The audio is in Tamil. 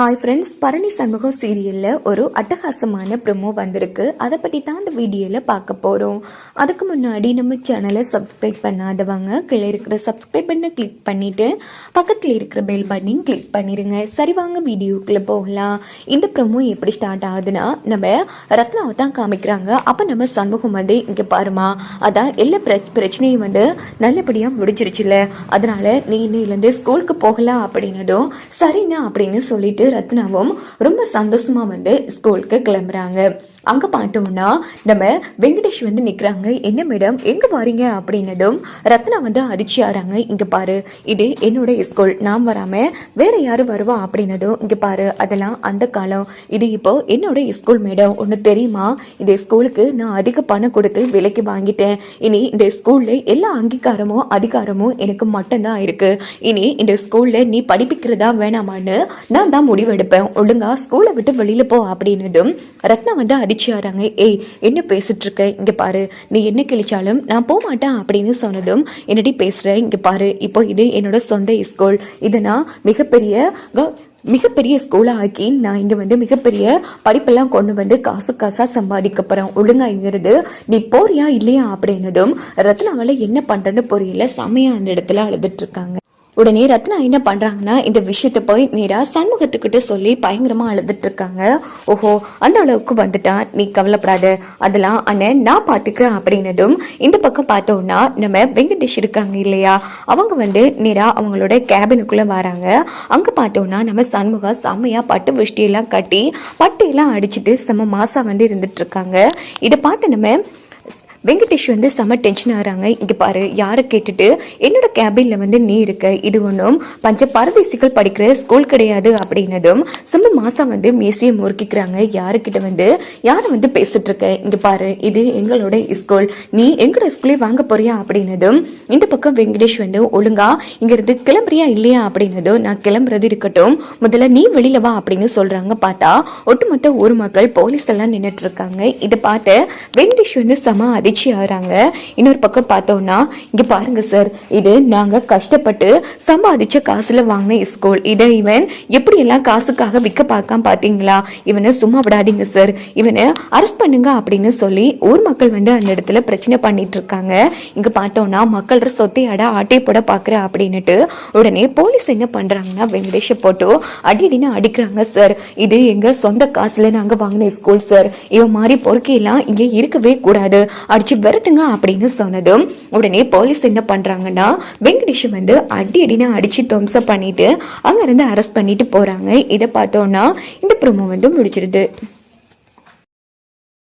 ஹாய் ஃப்ரெண்ட்ஸ் பரணி சண்முகம் சீரியலில் ஒரு அட்டகாசமான ப்ரொமோ வந்திருக்கு. அதை பற்றி தான் இந்த வீடியோவில் பார்க்க போகிறோம் அதுக்கு முன்னாடி நம்ம சேனலை சப்ஸ்கிரைப் பண்ணாதவங்க கீழே இருக்கிற சப்ஸ்கிரைப் பண்ண கிளிக் பண்ணிவிட்டு பக்கத்தில் இருக்கிற பெல் பட்டனையும் கிளிக் பண்ணிடுங்க சரி வாங்க வீடியோக்குள்ளே போகலாம். இந்த ப்ரொமோ எப்படி ஸ்டார்ட் ஆகுதுன்னா நம்ம ரத்னாவை தான் காமிக்கிறாங்க. அப்போ நம்ம சண்முகம் வந்து இங்கே பாருமா அதான் எல்லா பிர பிரச்சனையும் வந்து நல்லபடியாக முடிஞ்சிருச்சுல அதனால் நீ இன்னையிலேருந்து ஸ்கூலுக்கு போகலாம் அப்படின்னதும் சரிண்ணா அப்படின்னு சொல்லிட்டு ரத்னாவும் ரொம்ப சந்தோஷமா வந்து ஸ்கூலுக்கு கிளம்புறாங்க. அங்கே பார்த்தோம்னா நம்ம வெங்கடேஷ் வந்து நிற்கிறாங்க என்ன மேடம்? எங்கே வரீங்க அப்படின்னதும் ரத்னா வந்து அதிர்ச்சியாராங்க இங்கே பாரு இது என்னோட ஸ்கூல் நான் வராமல் வேற யாரும் வருவா? அப்படின்னதும் இங்கே பாரு அதெல்லாம் அந்த காலம். இது இப்போ என்னோட ஸ்கூல் மேடம். ஒன்று தெரியுமா? இந்த ஸ்கூலுக்கு நான் அதிக பணம் கொடுத்து விலைக்கு வாங்கிட்டேன். இனி இந்த ஸ்கூலில் எல்லா அங்கீகாரமும் அதிகாரமும் எனக்கு மட்டும்தான் இருக்குது இனி இந்த ஸ்கூலில் நீ படிப்பிக்கிறதா வேணாமான்னு நான் தான் முடிவெடுப்பேன். ஒழுங்கா ஸ்கூலை விட்டு வெளியில் போ அப்படின்னதும் ரத்னா வந்து அதிர்ச்சியாராங்க ஏய் என்ன பேசிட்டு இருக்க இங்க பாரு. நீ என்ன கிழிச்சாலும் நான் போக மாட்டேன் அப்படின்னு சொன்னதும் என்னடி பேசுற? இங்க பாரு. இப்போ இது என்னோட சொந்த ஸ்கூல் இதை நான் மிகப்பெரிய மிகப்பெரிய ஸ்கூலாக ஆக்கி நான் இங்கே வந்து மிகப்பெரிய படிப்பெல்லாம் கொண்டு வந்து காசு காசாக சம்பாதிக்க போகிறேன் ஒழுங்காக இங்கிறது நீ போறியா இல்லையா? அப்படின்னதும் ரத்னாவில் என்ன பண்ணுறேன்னு புரியல. செமையாக அந்த இடத்துல அழுதுட்டு இருக்காங்க. உடனே ரத்னா என்ன பண்றாங்கன்னா இந்த விஷயத்தை போய் நேரா சண்முகத்துக்கிட்ட சொல்லி பயங்கரமா அழுதுட்டு இருக்காங்க ஓஹோ அந்த அளவுக்கு வந்துட்டான் நீ கவலைப்படாத. அதெல்லாம் அண்ணன் நான் பாத்துக்கிறேன் அப்படின்னதும் இந்த பக்கம் பார்த்தோம்னா நம்ம வெங்கடேஷ் இருக்காங்க இல்லையா? அவங்க வந்து நேரா அவங்களோட கேபினுக்குள்ள வராங்க. அங்க பார்த்தோம்னா நம்ம சண்முகம் செம்மையா பட்டு வெஷ்டியெல்லாம் கட்டி பட்டையெல்லாம் அடிச்சிட்டு செம்ம மாசா வந்து இருந்துட்டு இருக்காங்க இதை பார்த்து நம்ம வெங்கடேஷ் வந்து செம டென்ஷன் ஆகிறாங்க. இங்கே பாரு யாரை கேட்டுட்டு என்னோட கேபினில் வந்து நீ இருக்க இது ஒன்றும் பஞ்ச பரதேசிகள் படிக்கிற ஸ்கூல் கிடையாது அப்படின்னதும் சும்மா மாசம் வந்து மேசியை முறுக்கிக்கிறாங்க. யாருக்கிட்ட வந்து யாரை வந்து பேசிட்டு இருக்க இங்கே பாரு இது எங்களோட ஸ்கூல் நீ எங்களோட ஸ்கூலே வாங்க போறியா அப்படின்னதும் இந்த பக்கம் வெங்கடேஷ் வந்து ஒழுங்கா இங்கிருந்து கிளம்புறியா இல்லையா அப்படின்னதும் நான் கிளம்புறது இருக்கட்டும் முதல்ல நீ வெளியில வா அப்படின்னு சொல்றாங்க. பார்த்தா ஒட்டுமொத்த ஊர் மக்கள் போலீஸ் எல்லாம் நின்னுட்டு இருக்காங்க. இதை பார்த்து வெங்கடேஷ் வந்து செம அதிர்ச்சி ஆகிறாங்க இன்னொரு பக்கம் பார்த்தோம்னா இங்க பாருங்க சார் இது நாங்க கஷ்டப்பட்டு சம்பாதிச்ச காசுல வாங்கின ஸ்கூல் இதை இவன் எப்படி எல்லாம் காசுக்காக விற்க பார்க்காம பாத்தீங்களா இவனை சும்மா விடாதீங்க சார் இவனை அரெஸ்ட் பண்ணுங்க அப்படின்னு சொல்லி ஊர் மக்கள் வந்து அந்த இடத்துல பிரச்சனை பண்ணிட்டு இருக்காங்க. இங்க பார்த்தோம்னா மக்களோட சொத்தை அட ஆட்டை போட பார்க்குற அப்படின்னுட்டு உடனே போலீஸ் என்ன பண்றாங்கன்னா வெங்கடேஷை போட்டு அடி அடின்னு அடிக்கிறாங்க சார் இது எங்க சொந்த காசுல நாங்க வாங்கின ஸ்கூல் சார் இவன் மாதிரி பொறுக்கையெல்லாம் இங்கே இருக்கவே கூடாது. அடிச்சு விரட்டுங்க அப்படின்னு சொன்னதும் உடனே போலீஸ் என்ன பண்றாங்கன்னா வெங்கடேஷ் வந்து அடி அடின்னு அடிச்சு துவம்சம் பண்ணிட்டு அங்க இருந்து அரெஸ்ட் பண்ணிட்டு போறாங்க. இதை பார்த்தோம்னா இந்த ப்ரோமோ வந்து முடிச்சிருது